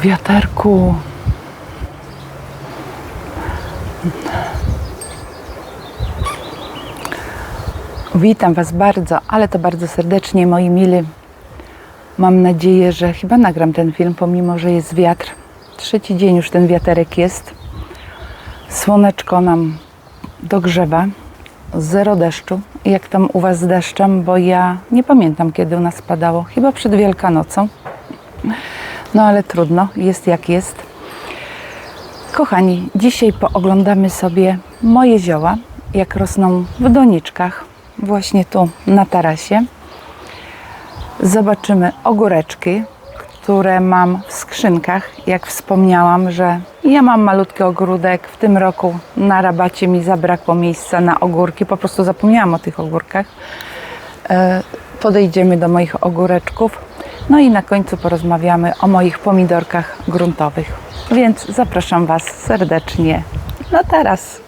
wiaterku. Witam Was bardzo, ale to bardzo serdecznie, moi mili. Mam nadzieję, że chyba nagram ten film, pomimo że jest wiatr. Trzeci dzień już ten wiaterek jest. Słoneczko nam dogrzewa. Zero deszczu. Jak tam u Was z deszczem, bo ja nie pamiętam, kiedy u nas padało. Chyba przed Wielkanocą. No ale trudno, jest jak jest. Kochani, dzisiaj pooglądamy sobie moje zioła, jak rosną w doniczkach, właśnie tu na tarasie. Zobaczymy ogóreczki, które mam w skrzynkach. Jak wspomniałam, że ja mam malutki ogródek. W tym roku na rabacie mi zabrakło miejsca na ogórki. Po prostu zapomniałam o tych ogórkach. E, Podejdziemy do moich ogóreczków. No i na końcu porozmawiamy o moich pomidorkach gruntowych. Więc zapraszam Was serdecznie na taras.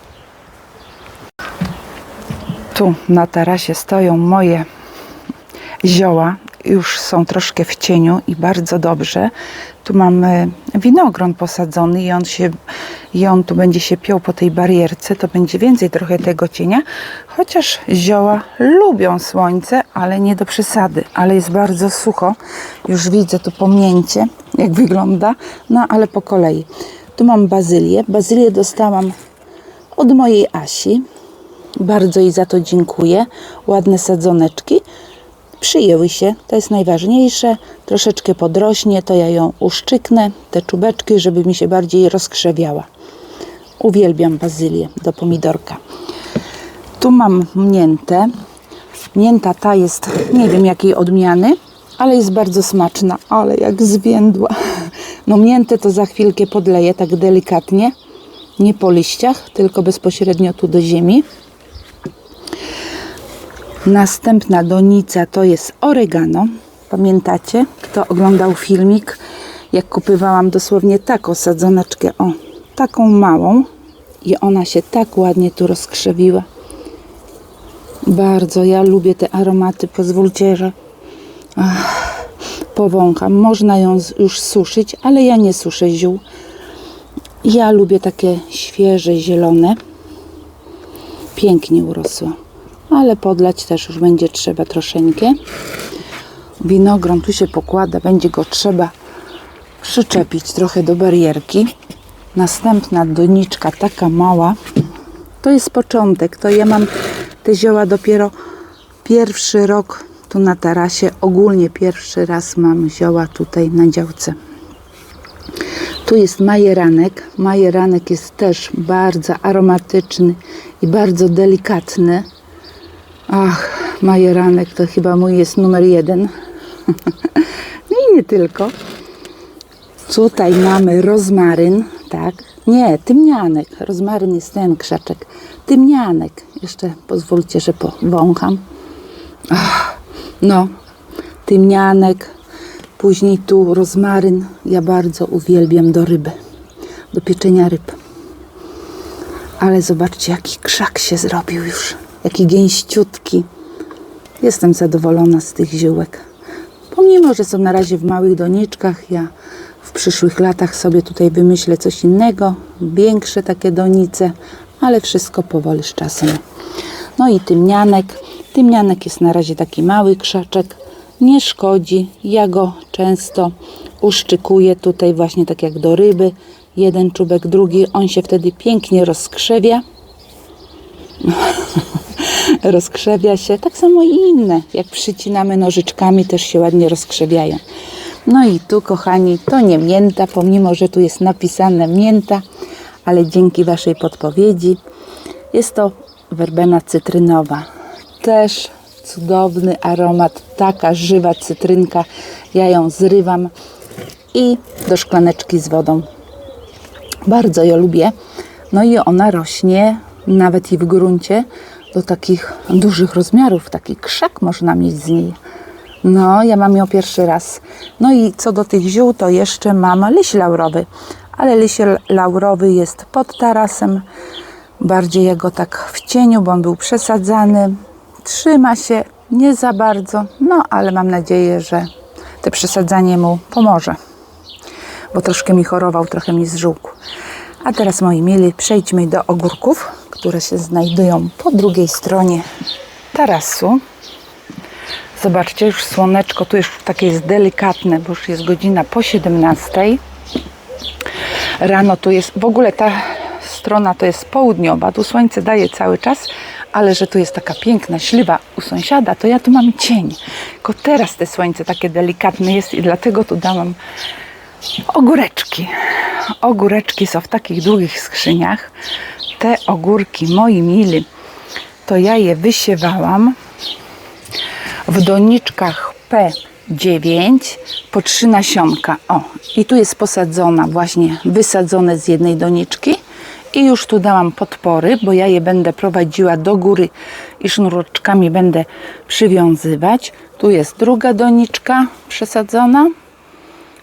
Tu na tarasie stoją moje zioła. Już są troszkę w cieniu i bardzo dobrze. Tu mamy winogron posadzony i on, się, i on tu będzie się piął po tej barierce. To będzie więcej trochę tego cienia. Chociaż zioła lubią słońce, ale nie do przesady. Ale jest bardzo sucho. Już widzę tu pomnięcie, jak wygląda. No ale po kolei. Tu mam bazylię. Bazylię dostałam od mojej Asi. Bardzo jej za to dziękuję. Ładne sadzoneczki. Przyjęły się, to jest najważniejsze. Troszeczkę podrośnie, to ja ją uszczyknę, te czubeczki, żeby mi się bardziej rozkrzewiała. Uwielbiam bazylię do pomidorka. Tu mam miętę. Mięta ta jest, nie wiem jakiej odmiany, ale jest bardzo smaczna. Ale jak zwiędła. No miętę to za chwilkę podleję tak delikatnie. Nie po liściach, tylko bezpośrednio tu do ziemi. Następna donica to jest oregano. Pamiętacie, kto oglądał filmik, jak kupywałam dosłownie taką sadzoneczkę, o, taką małą i ona się tak ładnie tu rozkrzewiła. Bardzo, ja lubię te aromaty, pozwólcie, że ach, powącham. Można ją już suszyć, ale ja nie suszę ziół. Ja lubię takie świeże, zielone. Pięknie urosła ale podlać też już będzie trzeba troszeczkę. Winogron tu się pokłada, będzie go trzeba przyczepić trochę do barierki. Następna doniczka, taka mała, to jest początek. To ja mam te zioła dopiero pierwszy rok tu na tarasie. Ogólnie pierwszy raz mam zioła tutaj na działce. Tu jest majeranek. Majeranek jest też bardzo aromatyczny i bardzo delikatny. Ach, majeranek to chyba mój jest numer jeden. no i nie tylko. Tutaj mamy rozmaryn, tak? Nie, tymnianek. Rozmaryn jest ten krzaczek. Tymnianek. Jeszcze pozwólcie, że powącham. Ach, no, tymnianek. Później tu rozmaryn. Ja bardzo uwielbiam do ryby. Do pieczenia ryb. Ale zobaczcie, jaki krzak się zrobił już. Jaki gęściutki. Jestem zadowolona z tych ziółek. Pomimo, że są na razie w małych doniczkach, ja w przyszłych latach sobie tutaj wymyślę coś innego. Większe takie donice, ale wszystko powoli z czasem. No i tymnianek. Tymnianek jest na razie taki mały krzaczek. Nie szkodzi. Ja go często uszczykuję tutaj właśnie tak jak do ryby. Jeden czubek, drugi. On się wtedy pięknie rozkrzewia rozkrzewia się. Tak samo i inne. Jak przycinamy nożyczkami, też się ładnie rozkrzewiają. No i tu, kochani, to nie mięta, pomimo, że tu jest napisane mięta, ale dzięki Waszej podpowiedzi jest to werbena cytrynowa. Też cudowny aromat, taka żywa cytrynka. Ja ją zrywam i do szklaneczki z wodą. Bardzo ją lubię. No i ona rośnie nawet i w gruncie do takich dużych rozmiarów. Taki krzak można mieć z niej. No, ja mam ją pierwszy raz. No i co do tych ziół, to jeszcze mam liść laurowy. Ale liść laurowy jest pod tarasem. Bardziej jego tak w cieniu, bo on był przesadzany. Trzyma się nie za bardzo, no ale mam nadzieję, że to przesadzanie mu pomoże. bo troszkę mi chorował, trochę mi zżółkł. A teraz moi mili, przejdźmy do ogórków, które się znajdują po drugiej stronie tarasu. Zobaczcie, już słoneczko tu już takie jest delikatne, bo już jest godzina po 17. Rano tu jest, w ogóle ta strona to jest południowa, tu słońce daje cały czas, ale że tu jest taka piękna śliwa u sąsiada, to ja tu mam cień. Tylko teraz te słońce takie delikatne jest i dlatego tu dałam ogóreczki. Ogóreczki są w takich długich skrzyniach. Te ogórki, moi mili, to ja je wysiewałam w doniczkach P9 po trzy nasionka. O, i tu jest posadzona, właśnie wysadzone z jednej doniczki. I już tu dałam podpory, bo ja je będę prowadziła do góry i sznureczkami będę przywiązywać. Tu jest druga doniczka przesadzona.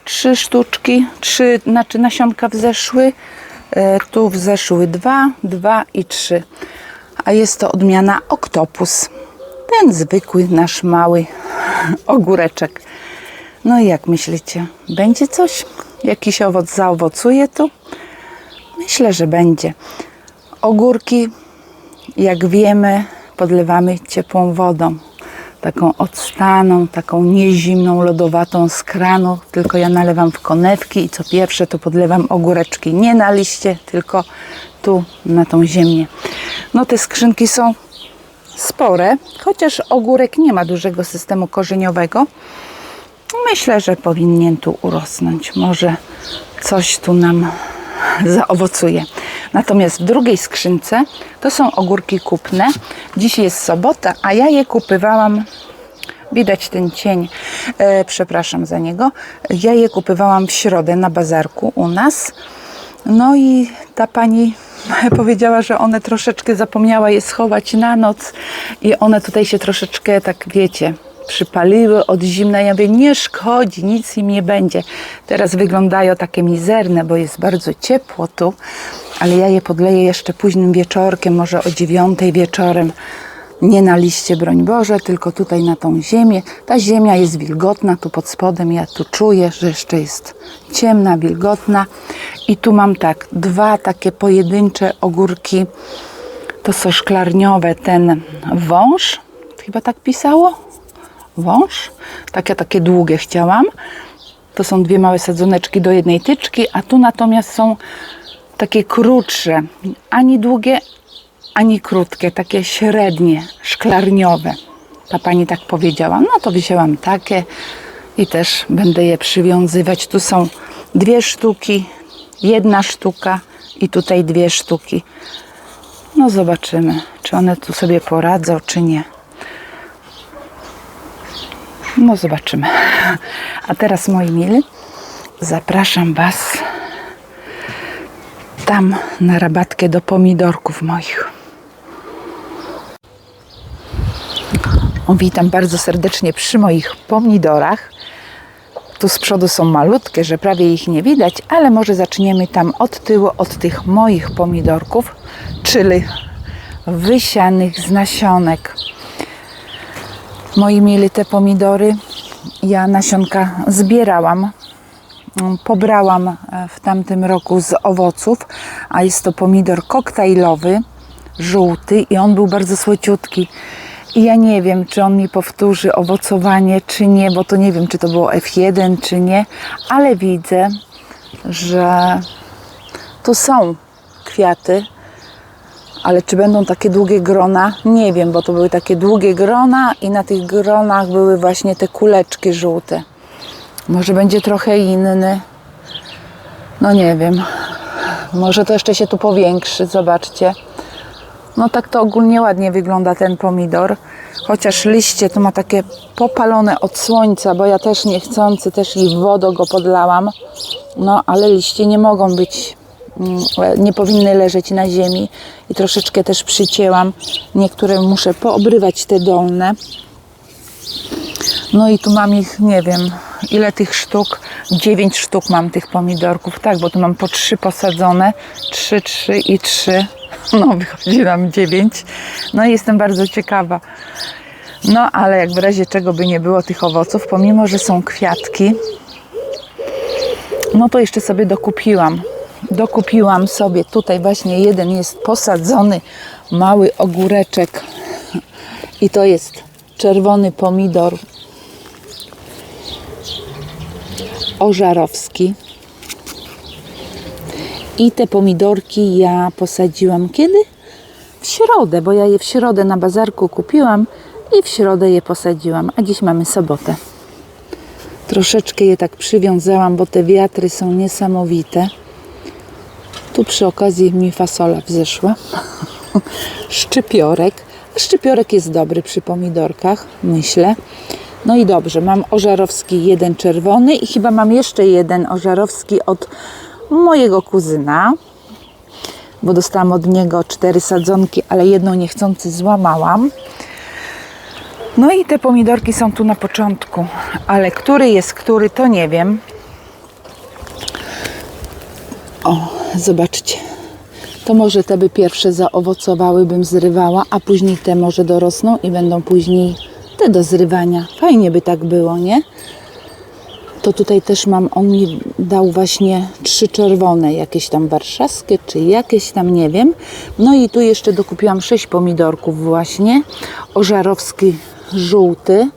Trzy sztuczki, trzy, znaczy nasionka wzeszły. E, tu wzeszły dwa, dwa i trzy. A jest to odmiana oktopus. Ten zwykły, nasz mały ogóreczek. No i jak myślicie, będzie coś? Jakiś owoc zaowocuje tu? Myślę, że będzie. Ogórki, jak wiemy, podlewamy ciepłą wodą. Taką odstaną, taką niezimną, lodowatą z kranu. Tylko ja nalewam w konewki i co pierwsze to podlewam ogóreczki. Nie na liście, tylko tu na tą ziemię. No te skrzynki są spore, chociaż ogórek nie ma dużego systemu korzeniowego. Myślę, że powinien tu urosnąć. Może coś tu nam zaowocuje. Natomiast w drugiej skrzynce to są ogórki kupne. Dziś jest sobota, a ja je kupywałam. Widać ten cień, e, przepraszam za niego. Ja je kupywałam w środę na bazarku u nas. No i ta pani powiedziała, że one troszeczkę zapomniała je schować na noc i one tutaj się troszeczkę, tak wiecie, przypaliły od zimna. Ja mówię, nie szkodzi, nic im nie będzie. Teraz wyglądają takie mizerne, bo jest bardzo ciepło tu, ale ja je podleję jeszcze późnym wieczorkiem, może o dziewiątej wieczorem. Nie na liście, broń Boże, tylko tutaj na tą ziemię. Ta ziemia jest wilgotna, tu pod spodem ja tu czuję, że jeszcze jest ciemna, wilgotna. I tu mam tak, dwa takie pojedyncze ogórki, to są szklarniowe, ten wąż, chyba tak pisało? Wąż, takie, takie długie chciałam. To są dwie małe sadzoneczki do jednej tyczki, a tu natomiast są takie krótsze, ani długie, ani krótkie, takie średnie, szklarniowe. Ta pani tak powiedziała. No to wzięłam takie i też będę je przywiązywać. Tu są dwie sztuki, jedna sztuka i tutaj dwie sztuki. No zobaczymy, czy one tu sobie poradzą, czy nie. No zobaczymy. A teraz moi mili, zapraszam Was tam na rabatkę do pomidorków moich. Witam bardzo serdecznie przy moich pomidorach. Tu z przodu są malutkie, że prawie ich nie widać, ale może zaczniemy tam od tyłu, od tych moich pomidorków, czyli wysianych z nasionek. Moi mieli te pomidory, ja nasionka zbierałam, pobrałam e, w tamtym roku z owoców, a jest to pomidor koktajlowy, żółty i on był bardzo słociutki. I ja nie wiem, czy on mi powtórzy owocowanie, czy nie, bo to nie wiem, czy to było F1, czy nie, ale widzę, że tu są kwiaty, ale czy będą takie długie grona? Nie wiem, bo to były takie długie grona i na tych gronach były właśnie te kuleczki żółte. Może będzie trochę inny. No nie wiem. Może to jeszcze się tu powiększy, zobaczcie. No tak to ogólnie ładnie wygląda ten pomidor. Chociaż liście to ma takie popalone od słońca, bo ja też niechcący też i wodą go podlałam. No ale liście nie mogą być, nie powinny leżeć na ziemi. I troszeczkę też przycięłam. Niektóre muszę poobrywać te dolne. No i tu mam ich, nie wiem, ile tych sztuk. 9 sztuk mam tych pomidorków, tak, bo tu mam po 3 posadzone. 3, 3 i 3. No, wychodzi nam 9. No i jestem bardzo ciekawa. No, ale jak w razie czego by nie było tych owoców, pomimo, że są kwiatki, No to jeszcze sobie dokupiłam. Dokupiłam sobie tutaj właśnie jeden jest posadzony mały ogóreczek i to jest czerwony pomidor ożarowski. I te pomidorki ja posadziłam kiedy? W środę, bo ja je w środę na bazarku kupiłam i w środę je posadziłam, a dziś mamy sobotę. Troszeczkę je tak przywiązałam, bo te wiatry są niesamowite. Tu przy okazji mi fasola wzeszła. Szczypiorek. Szczypiorek jest dobry przy pomidorkach, myślę. No i dobrze, mam ożarowski jeden czerwony i chyba mam jeszcze jeden ożarowski od mojego kuzyna, bo dostałam od niego cztery sadzonki, ale jedną niechcący złamałam. No i te pomidorki są tu na początku, ale który jest który, to nie wiem. O, zobaczcie. To może te by pierwsze zaowocowały, bym zrywała, a później te może dorosną i będą później te do zrywania. Fajnie by tak było, nie? To tutaj też mam, on mi dał właśnie trzy czerwone, jakieś tam warszawskie, czy jakieś tam, nie wiem. No i tu jeszcze dokupiłam sześć pomidorków właśnie. Ożarowski żółty,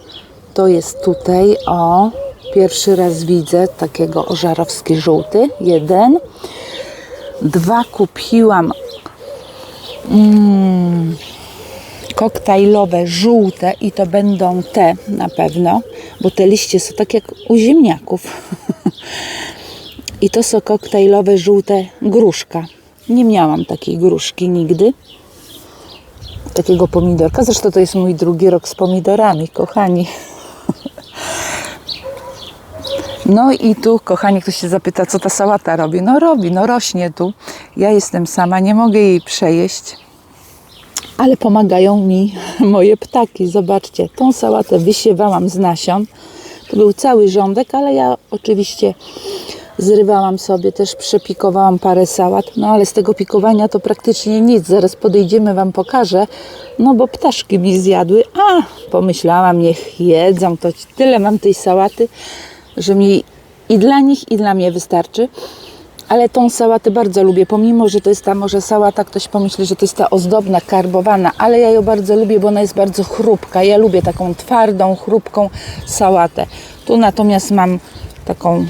to jest tutaj, o, pierwszy raz widzę takiego ożarowski żółty, jeden. Dwa kupiłam mm, koktajlowe, żółte i to będą te na pewno, bo te liście są tak jak u ziemniaków. I to są koktajlowe, żółte gruszka. Nie miałam takiej gruszki nigdy. Takiego pomidorka. Zresztą to jest mój drugi rok z pomidorami, kochani. No i tu, kochani, ktoś się zapyta, co ta sałata robi. No robi, no rośnie tu. Ja jestem sama, nie mogę jej przejeść ale pomagają mi moje ptaki. Zobaczcie, tą sałatę wysiewałam z nasion. To był cały rządek, ale ja oczywiście zrywałam sobie, też przepikowałam parę sałat, no ale z tego pikowania to praktycznie nic. Zaraz podejdziemy, Wam pokażę, no bo ptaszki mi zjadły. A, pomyślałam, niech jedzą, to tyle mam tej sałaty, że mi i dla nich, i dla mnie wystarczy ale tą sałatę bardzo lubię, pomimo, że to jest ta może sałata, ktoś pomyśli, że to jest ta ozdobna, karbowana, ale ja ją bardzo lubię, bo ona jest bardzo chrupka. Ja lubię taką twardą, chrupką sałatę. Tu natomiast mam taką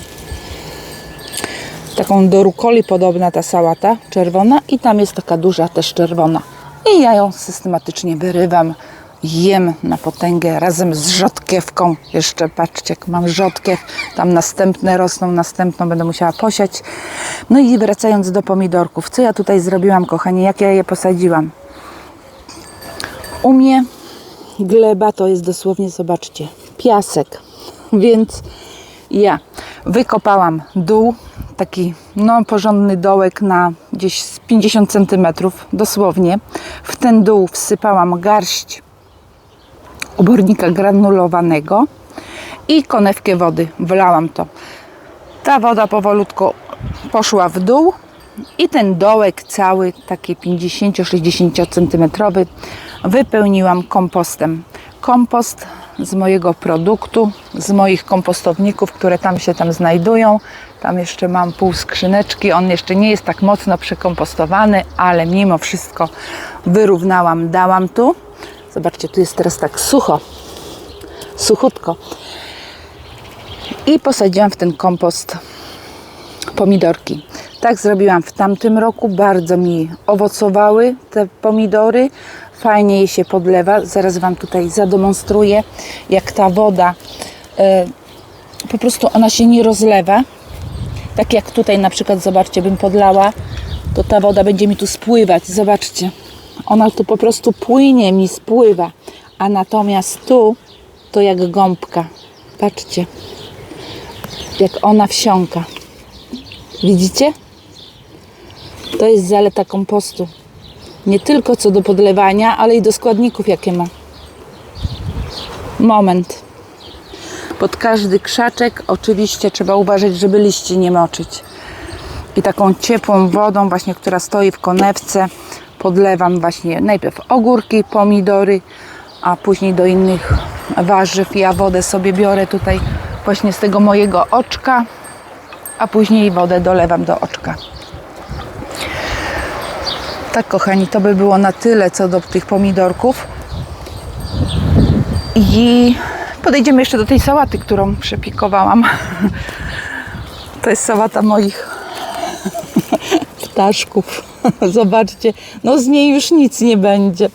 taką do rukoli podobna ta sałata czerwona i tam jest taka duża też czerwona. I ja ją systematycznie wyrywam, jem na potęgę razem z rzodkiewką. Jeszcze patrzcie, jak mam rzodkiew, tam następne rosną, następną będę musiała posiać. No i wracając do pomidorków, co ja tutaj zrobiłam, kochani, jak ja je posadziłam? U mnie gleba to jest dosłownie, zobaczcie, piasek, więc ja wykopałam dół, taki no porządny dołek na gdzieś z 50 cm, dosłownie. W ten dół wsypałam garść obornika granulowanego i konewkę wody. Wlałam to. Ta woda powolutku poszła w dół i ten dołek cały, taki 50-60 cm, wypełniłam kompostem. Kompost z mojego produktu, z moich kompostowników, które tam się tam znajdują. Tam jeszcze mam pół skrzyneczki. On jeszcze nie jest tak mocno przekompostowany, ale mimo wszystko wyrównałam, dałam tu. Zobaczcie, tu jest teraz tak sucho, suchutko. I posadziłam w ten kompost pomidorki. Tak zrobiłam w tamtym roku. Bardzo mi owocowały te pomidory. Fajnie je się podlewa. Zaraz Wam tutaj zademonstruję, jak ta woda e, po prostu ona się nie rozlewa. Tak jak tutaj na przykład, zobaczcie, bym podlała, to ta woda będzie mi tu spływać. Zobaczcie, ona tu po prostu płynie mi, spływa. A natomiast tu to jak gąbka. Patrzcie, jak ona wsiąka. Widzicie? To jest zaleta kompostu. Nie tylko co do podlewania, ale i do składników, jakie ma. Moment. Pod każdy krzaczek oczywiście trzeba uważać, żeby liści nie moczyć. I taką ciepłą wodą, właśnie, która stoi w konewce, podlewam właśnie najpierw ogórki, pomidory, a później do innych warzyw. Ja wodę sobie biorę tutaj właśnie z tego mojego oczka a później wodę dolewam do oczka. Tak, kochani, to by było na tyle co do tych pomidorków. I podejdziemy jeszcze do tej sałaty, którą przepikowałam. To jest sałata moich ptaszków. Zobaczcie, no z niej już nic nie będzie.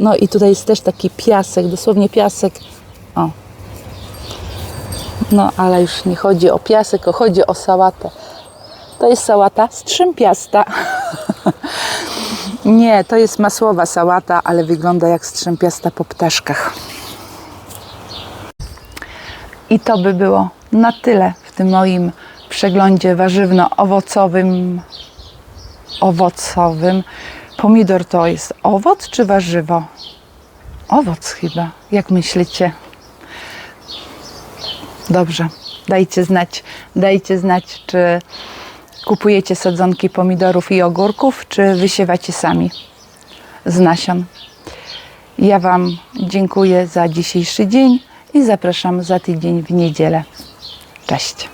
No i tutaj jest też taki piasek, dosłownie piasek. O. No ale już nie chodzi o piasek, o chodzi o sałatę. To jest sałata strzępiasta. Nie, to jest masłowa sałata, ale wygląda jak strzępiasta po ptaszkach. I to by było na tyle w tym moim przeglądzie warzywno-owocowym. Owocowym. Pomidor to jest owoc czy warzywo? Owoc chyba. Jak myślicie? Dobrze. Dajcie znać, dajcie znać, czy kupujecie sadzonki pomidorów i ogórków, czy wysiewacie sami z nasion. Ja Wam dziękuję za dzisiejszy dzień i zapraszam za tydzień w niedzielę. Cześć.